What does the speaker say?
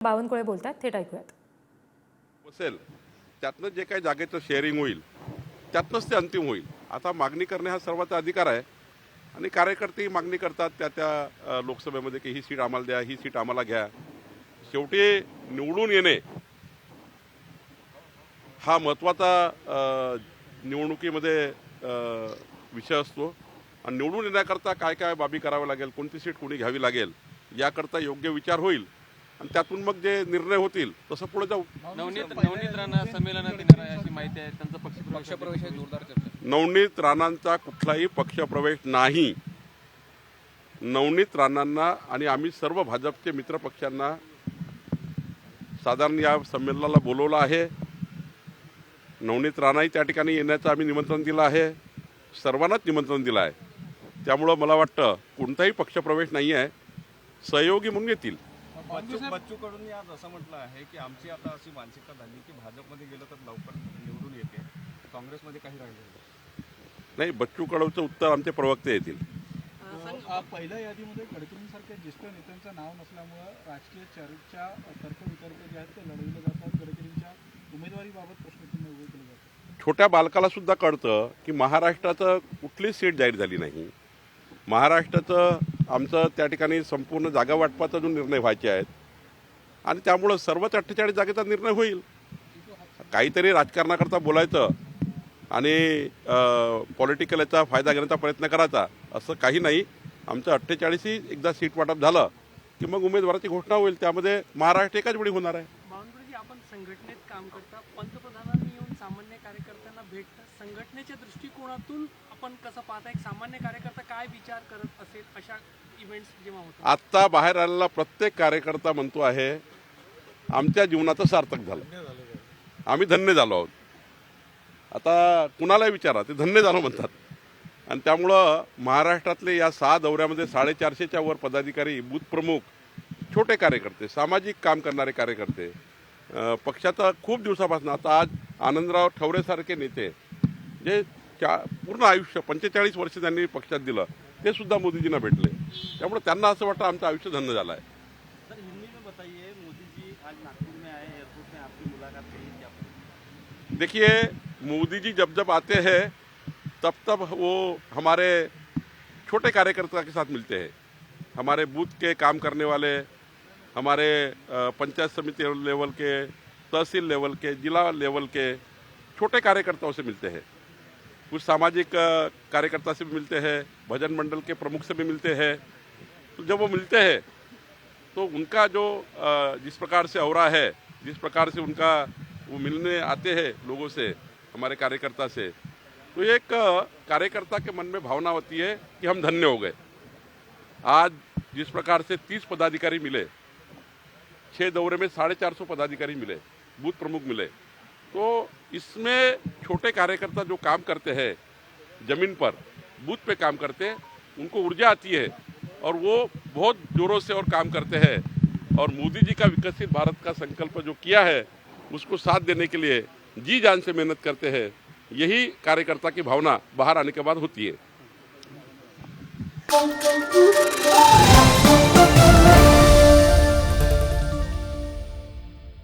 बावनकुळे बोलतात थेट ऐकूयात. असेल त्यातनं जे काही जागेचं शेअरिंग होईल त्यातनंच ते अंतिम होईल. आता मागणी करणे हा सर्वांचा अधिकार आहे. आणि कार्यकर्ते मागणी करतात त्या त्या लोकसभेमध्ये की ही सीट आम्हाला द्या ही सीट आम्हाला घ्या. शेवटी निवडून येणे हा महत्त्वाचा निवडणुकीमध्ये विषय असतो. आणि निवडून येण्याकरता काय काय बाबी कराव्या लागेल कोणती सीट कोणी घ्यावी लागेल याकरता योग्य विचार होईल. आणि त्यातून मग जे निर्णय होतील तसं पुढे जाऊ. नवनीत नवनीत राणा संमेलनात येणार आहे अशी माहिती आहे. त्यांचा पक्ष पक्षप्रवेश आहे जोरदार चर्चा नवनीत राणांचा कुठलाही पक्षप्रवेश नाही. नवनीत राणांना आणि आम्ही सर्व भाजपचे मित्र पक्षांना साधारण या संमेलनाला बोलवलं आहे. नवनीत राणाही त्या ठिकाणी येण्याचं आम्ही निमंत्रण दिलं आहे. सर्वांनाच निमंत्रण दिलं आहे. त्यामुळं मला वाटतं कोणताही पक्षप्रवेश नाही आहे सहयोगी म्हणून येतील. बच्चू बच्चू कडून आज असं म्हटलं आहे की आमची आता अशी मानसिकता झाली की भाजपमध्ये गेलं तर लवकर निवडून येते. काँग्रेसमध्ये काही राहिलं नाही. नाही बच्चू कडवचं उत्तर आमचे प्रवक्ते येतील. पहिल्या यादीमध्ये गडकरींसारख्या ज्येष्ठ नेत्यांचं नाव नसल्यामुळं राजकीय चर्चा तर्कवितर्क जे आहेत ते लढवले जातात. गडकरींच्या उमेदवारीबाबत प्रश्नचिन्ह उभे केले जातात. छोट्या बालकाला सुद्धा कळतं की महाराष्ट्राचं कुठलीच सीट जाहीर झाली नाही. महाराष्ट्राचं आमचं त्या ठिकाणी संपूर्ण जागा वाटपाचा जो निर्णय व्हायचे आहेत आणि त्यामुळं सर्वच अठ्ठेचाळीस जागेचा निर्णय होईल. काहीतरी राजकारणाकरता बोलायचं आणि पॉलिटिकल याचा फायदा घेण्याचा प्रयत्न करायचा असं काही नाही. आमचं अठ्ठेचाळीसही एकदा सीट वाटप झालं की मग उमेदवाराची घोषणा होईल. त्यामध्ये महाराष्ट्र एकाच वेळी होणार आहे. आपण संघटनेत काम करता पंतप्रधानांनी सामान्य कार्यकर्त्यांना भेटता संघटनेच्या दृष्टिकोनातून आपण कसं पाहता एक सामान्य कार्यकर्ता काय विचार करत असेल अशा इव्हेंट्स जेव्हा होतात? आत्ता बाहेर आलेला प्रत्येक कार्यकर्ता म्हणतो आहे आमच्या जीवनाचं सार्थक झालं. आम्ही धन्य झालो आहोत. आता कुणालाही विचारा ते धन्य झालो म्हणतात. आणि त्यामुळं महाराष्ट्रातले या सहा दौऱ्यामध्ये साडेचारशेच्या वर पदाधिकारी बूथ प्रमुख छोटे कार्यकर्ते सामाजिक काम करणारे कार्यकर्ते पक्षाचा खूप दिवसापासून आता आज आनंदराव ठवरेसारखे नेते जे चा पूर्ण आयुष्य पंचेचाळीस वर्ष त्यांनी पक्षात दिलं ते सुद्धा मोदीजींना भेटले. त्यामुळे त्यांना असं वाटतं आमचं आयुष्य धन्य झालं आहे. सर हिंदी में बताइए मोदी जी आज नागपुर में आए एयरपोर्ट में आपकी मुलाकात हुई क्या देखिए मोदी जी जब जब आते हैं तब तब वो हमारे छोटे कार्यकर्ता के साथ मिलते हैं। हमारे बूथ के काम करने वाले हमारे पंचायत समिति लेवल के, तहसील लेवल के, जिला लेवल के छोटे कार्यकर्ताओं से मिलते हैं। कुछ सामाजिक कार्यकर्ता से भी मिलते हैं, भजन मंडल के प्रमुख से भी मिलते हैं। तो जब वो मिलते हैं तो उनका जो जिस प्रकार से हो है, जिस प्रकार से उनका वो मिलने आते हैं लोगों से, हमारे कार्यकर्ता से तो एक कार्यकर्ता के मन में भावना होती है कि हम धन्य हो गए। आज जिस प्रकार से तीस पदाधिकारी मिले छः दौरे में साढ़े चार सौ पदाधिकारी मिले, बूथ प्रमुख मिले। तो इसमें छोटे कार्यकर्ता जो काम करते हैं, ज़मीन पर, बूथ पे काम करते हैं, उनको ऊर्जा आती है और वो बहुत जोरों से और काम करते हैं। और मोदी जी का विकसित भारत का संकल्प जो किया है, उसको साथ देने के लिए जी जान से मेहनत करते हैं, यही कार्यकर्ता की भावना बाहर आने के बाद होती है।